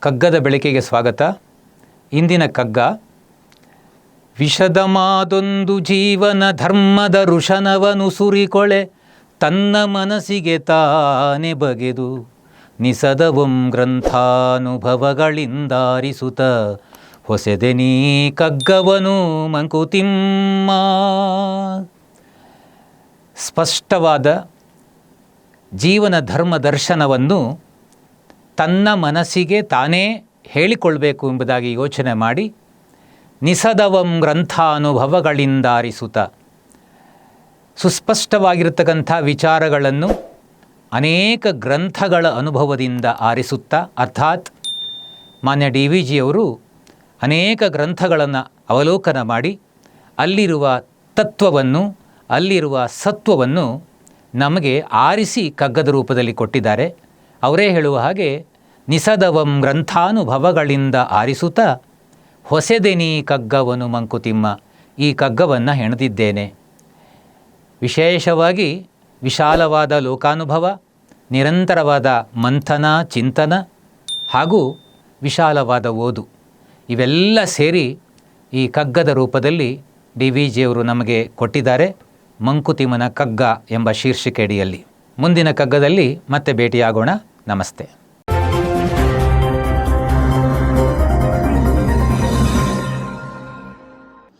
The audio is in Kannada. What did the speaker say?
ಕಗ್ಗದ ಬೆಳಕಿಗೆ ಸ್ವಾಗತ. ಇಂದಿನ ಕಗ್ಗ, ವಿಷದಮಾದೊಂದು ಜೀವನ ಧರ್ಮದ ಋಷನವನು ಸುರಿಕೊಳೆ, ತನ್ನ ಮನಸ್ಸಿಗೆ ತಾನೆ ಬಗೆದು, ನಿಸದವಂ ಗ್ರಂಥಾನುಭವಗಳಿಂದಾರಿಸುತ್ತ, ಹೊಸೆದೆ ನೀ ಕಗ್ಗವನು ಮಂಕುತಿಮ್ಮ. ಸ್ಪಷ್ಟವಾದ ಜೀವನ ಧರ್ಮ ದರ್ಶನವನ್ನು ತನ್ನ ಮನಸ್ಸಿಗೆ ತಾನೇ ಹೇಳಿಕೊಳ್ಬೇಕು ಎಂಬುದಾಗಿ ಯೋಚನೆ ಮಾಡಿ ನಿಸದವಂ ಗ್ರಂಥಾನುಭವಗಳಿಂದಾರಿಸುತ್ತ ಸುಸ್ಪಷ್ಟವಾಗಿರತಕ್ಕಂಥ ವಿಚಾರಗಳನ್ನು ಅನೇಕ ಗ್ರಂಥಗಳ ಅನುಭವದಿಂದ ಆರಿಸುತ್ತಾ, ಅರ್ಥಾತ್ ಮಾನ್ಯ ಡಿ ವಿ ಜಿಯವರು ಅನೇಕ ಗ್ರಂಥಗಳನ್ನು ಅವಲೋಕನ ಮಾಡಿ ಅಲ್ಲಿರುವ ತತ್ವವನ್ನು, ಅಲ್ಲಿರುವ ಸತ್ವವನ್ನು ನಮಗೆ ಆರಿಸಿ ಕಗ್ಗದ ರೂಪದಲ್ಲಿ ಕೊಟ್ಟಿದ್ದಾರೆ. ಅವರೇ ಹೇಳುವ ಹಾಗೆ ನಿಸದವಂ ಗ್ರಂಥಾನುಭವಗಳಿಂದ ಆರಿಸುತ್ತ ಹೊಸೆದೆನಿ ಕಗ್ಗವನು ಮಂಕುತಿಮ್ಮ, ಈ ಕಗ್ಗವನ್ನು ಹೆಣೆದಿದ್ದೇನೆ. ವಿಶೇಷವಾಗಿ ವಿಶಾಲವಾದ ಲೋಕಾನುಭವ, ನಿರಂತರವಾದ ಮಂಥನ, ಚಿಂತನ ಹಾಗೂ ವಿಶಾಲವಾದ ಓದು, ಇವೆಲ್ಲ ಸೇರಿ ಈ ಕಗ್ಗದ ರೂಪದಲ್ಲಿ ಡಿ ವಿ ಜಿಯವರು ನಮಗೆ ಕೊಟ್ಟಿದ್ದಾರೆ ಮಂಕುತಿಮ್ಮನ ಕಗ್ಗ ಎಂಬ ಶೀರ್ಷಿಕೆಯಡಿಯಲ್ಲಿ. ಮುಂದಿನ ಕಗ್ಗದಲ್ಲಿ ಮತ್ತೆ ಭೇಟಿಯಾಗೋಣ. ನಮಸ್ತೆ.